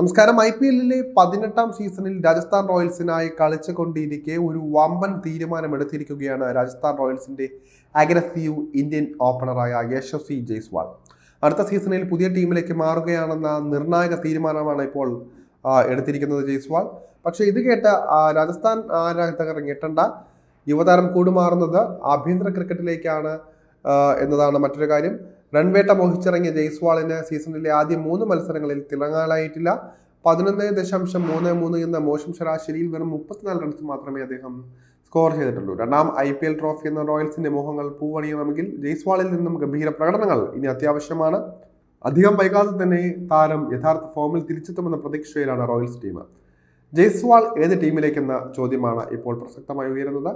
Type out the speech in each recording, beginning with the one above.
നമസ്കാരം. I P എല്ലിലെ പതിനെട്ടാം സീസണിൽ രാജസ്ഥാൻ റോയൽസിനായി കളിച്ചുകൊണ്ടിരിക്കെ ഒരു വമ്പൻ തീരുമാനമെടുത്തിരിക്കുകയാണ് രാജസ്ഥാൻ റോയൽസിന്റെ അഗ്രസീവ് ഇന്ത്യൻ ഓപ്പണറായ യശസ്വി ജയ്സ്വാൾ. അടുത്ത സീസണിൽ പുതിയ ടീമിലേക്ക് മാറുകയാണെന്ന നിർണായക തീരുമാനമാണ് ഇപ്പോൾ എടുത്തിരിക്കുന്നത് ജയ്സ്വാൾ. പക്ഷേ ഇത് കേട്ട രാജസ്ഥാൻ ആരാധകർ ഞെട്ടണ്ട. യുവതാരം കൂടുമാറുന്നത് ആഭ്യന്തര ക്രിക്കറ്റിലേക്കാണ് എന്നതാണ് മറ്റൊരു കാര്യം. റൺവേട്ട മോഹിച്ചിറങ്ങിയ ജയ്സ്വാളിന് സീസണിലെ ആദ്യ മൂന്ന് മത്സരങ്ങളിൽ തിളങ്ങാനായിട്ടില്ല. പതിനൊന്ന് ദശാംശം മൂന്ന് മൂന്ന് എന്ന മോശം ശരാശരിയിൽ വെറും മുപ്പത്തിനാല് റൺസ് മാത്രമേ അദ്ദേഹം സ്കോർ ചെയ്തിട്ടുള്ളൂ. രണ്ടാം ഐ പി എൽ ട്രോഫി എന്ന റോയൽസിന്റെ മോഹങ്ങൾ പൂവണിയണമെങ്കിൽ ജയ്സ്വാളിൽ നിന്നും ഗംഭീര പ്രകടനങ്ങൾ ഇനി അത്യാവശ്യമാണ്. അധികം വൈകാതെ തന്നെ താരം യഥാർത്ഥ ഫോമിൽ തിരിച്ചെത്തുമെന്ന പ്രതീക്ഷയിലാണ് റോയൽസ് ടീം. ജയ്സ്വാൾ ഏത് ടീമിലേക്കെന്ന ചോദ്യമാണ് ഇപ്പോൾ പ്രസക്തമായി ഉയരുന്നത്.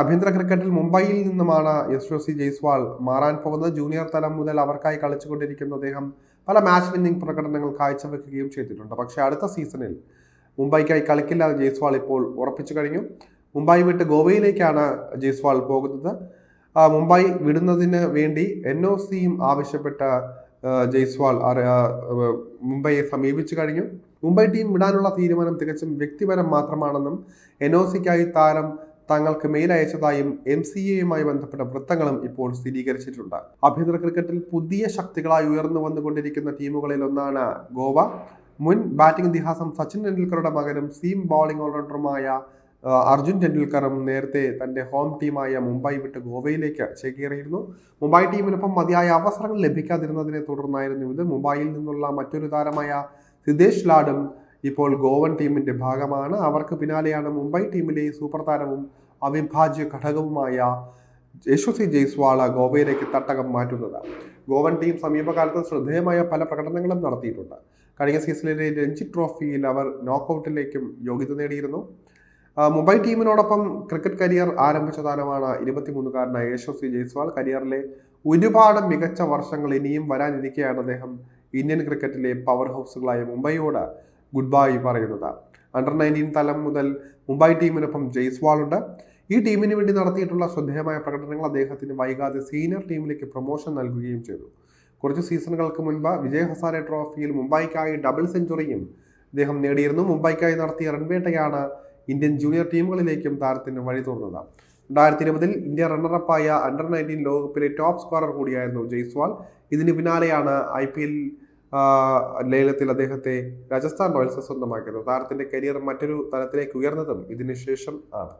ആഭ്യന്തര ക്രിക്കറ്റിൽ മുംബൈയിൽ നിന്നുമാണ് യശ്വസി ജയ്സ്വാൾ മാറാൻ പോകുന്നത്. ജൂനിയർ തലം മുതൽ അവർക്കായി കളിച്ചുകൊണ്ടിരിക്കുന്ന അദ്ദേഹം പല മാച്ച് വിന്നിംഗ് പ്രകടനങ്ങൾ കാഴ്ചവെക്കുകയും ചെയ്തിട്ടുണ്ട്. പക്ഷേ അടുത്ത സീസണിൽ മുംബൈക്കായി കളിക്കില്ല ജയ്സ്വാൾ ഇപ്പോൾ ഉറപ്പിച്ചു കഴിഞ്ഞു. മുംബൈ വിട്ട് ഗോവയിലേക്കാണ് ജയ്സ്വാൾ പോകുന്നത്. മുംബൈ വിടുന്നതിന് വേണ്ടി എൻ ഒ സിയും ആവശ്യപ്പെട്ട ജയ്സ്വാൾ മുംബൈയെ സമീപിച്ചു കഴിഞ്ഞു. മുംബൈ ടീം വിടാനുള്ള തീരുമാനം തികച്ചും വ്യക്തിപരം മാത്രമാണെന്നും എൻ ഒ സിക്കായി താരം തങ്ങൾക്ക് മെയിൽ അയച്ചതായും എം സി എയുമായി ബന്ധപ്പെട്ട വൃത്തങ്ങളും ഇപ്പോൾ സ്ഥിരീകരിച്ചിട്ടുണ്ട്. ആഭ്യന്തര ക്രിക്കറ്റിൽ പുതിയ ശക്തികളായി ഉയർന്നു വന്നുകൊണ്ടിരിക്കുന്ന ടീമുകളിൽ ഒന്നാണ് ഗോവ. മുൻ ബാറ്റിംഗ് ഇതിഹാസം സച്ചിൻ ടെണ്ടുൽക്കറുടെ മകനും സീം ബോളിംഗ് ഓൾറൗണ്ടറുമായ അർജുൻ ടെണ്ടുൽക്കറും നേരത്തെ തന്റെ ഹോം ടീമായ മുംബൈ വിട്ട് ഗോവയിലേക്ക് ചേക്കേറിയിരുന്നു. മുംബൈ ടീമിനൊപ്പം മതിയായ അവസരങ്ങൾ ലഭിക്കാതിരുന്നതിനെ തുടർന്നായിരുന്നു ഇത്. മുംബൈയിൽ നിന്നുള്ള മറ്റൊരു താരമായ സിദേശ് ലാഡും ഇപ്പോൾ ഗോവൻ ടീമിന്റെ ഭാഗമാണ്. അവർക്ക് പിന്നാലെയാണ് മുംബൈ ടീമിലെ സൂപ്പർ താരവും അവിഭാജ്യ ഘടകവുമായ യശസ്വി ജയ്സ്വാള ഗോവയിലേക്ക് തട്ടകം മാറ്റുന്നത്. ഗോവൻ ടീം സമീപകാലത്ത് ശ്രദ്ധേയമായ പല പ്രകടനങ്ങളും നടത്തിയിട്ടുണ്ട്. കഴിഞ്ഞ സീസണിലെ രഞ്ജി ട്രോഫിയിൽ അവർ നോക്കൗട്ടിലേക്കും യോഗ്യത നേടിയിരുന്നു. മുംബൈ ടീമിനോടൊപ്പം ക്രിക്കറ്റ് കരിയർ ആരംഭിച്ച താരമാണ് ഇരുപത്തിമൂന്നുകാരനായ യശസ്വി ജയ്സ്വാൾ. കരിയറിലെ ഒരുപാട് മികച്ച വർഷങ്ങൾ ഇനിയും വരാനിരിക്കെയാണ് അദ്ദേഹം ഇന്ത്യൻ ക്രിക്കറ്റിലെ പവർ ഹൗസുകളായ മുംബൈയോട് ഗുഡ് ബൈ പറയുന്നത്. അണ്ടർ നയന്റീൻ തലം മുതൽ മുംബൈ ടീമിനൊപ്പം ജയ്സ്വാൾ ഉണ്ട് ഈ ടീമിന് വേണ്ടി നടത്തിയിട്ടുള്ള ശ്രദ്ധേയമായ പ്രകടനങ്ങൾ അദ്ദേഹത്തിന് വൈകാതെ സീനിയർ ടീമിലേക്ക് പ്രൊമോഷൻ നൽകുകയും ചെയ്തു. കുറച്ച് സീസണുകൾക്ക് മുൻപ് വിജയ് ഹസാരെ ട്രോഫിയിൽ മുംബൈക്കായി ഡബിൾ സെഞ്ചുറിയും അദ്ദേഹം നേടിയിരുന്നു. മുംബൈക്കായി നടത്തിയ റൺവേട്ടയാണ് ഇന്ത്യൻ ജൂനിയർ ടീമുകളിലേക്കും താരത്തിന് വഴി തുറന്നത്. രണ്ടായിരത്തി ഇരുപതിൽ ഇന്ത്യ റണ്ണറപ്പായ അണ്ടർ നയന്റീൻ ലോകകപ്പിലെ ടോപ്പ് സ്കോറർ കൂടിയായിരുന്നു ജയ്സ്വാൾ. ഇതിന് പിന്നാലെയാണ് ഐ പി എൽ ലേലത്തിൽ അദ്ദേഹത്തെ രാജസ്ഥാൻ റോയൽസ് സ്വന്തമാക്കിയത്. താരത്തിന്റെ കരിയർ മറ്റൊരു തലത്തിലേക്ക് ഉയർന്നതും ഇതിനുശേഷം ആണ്.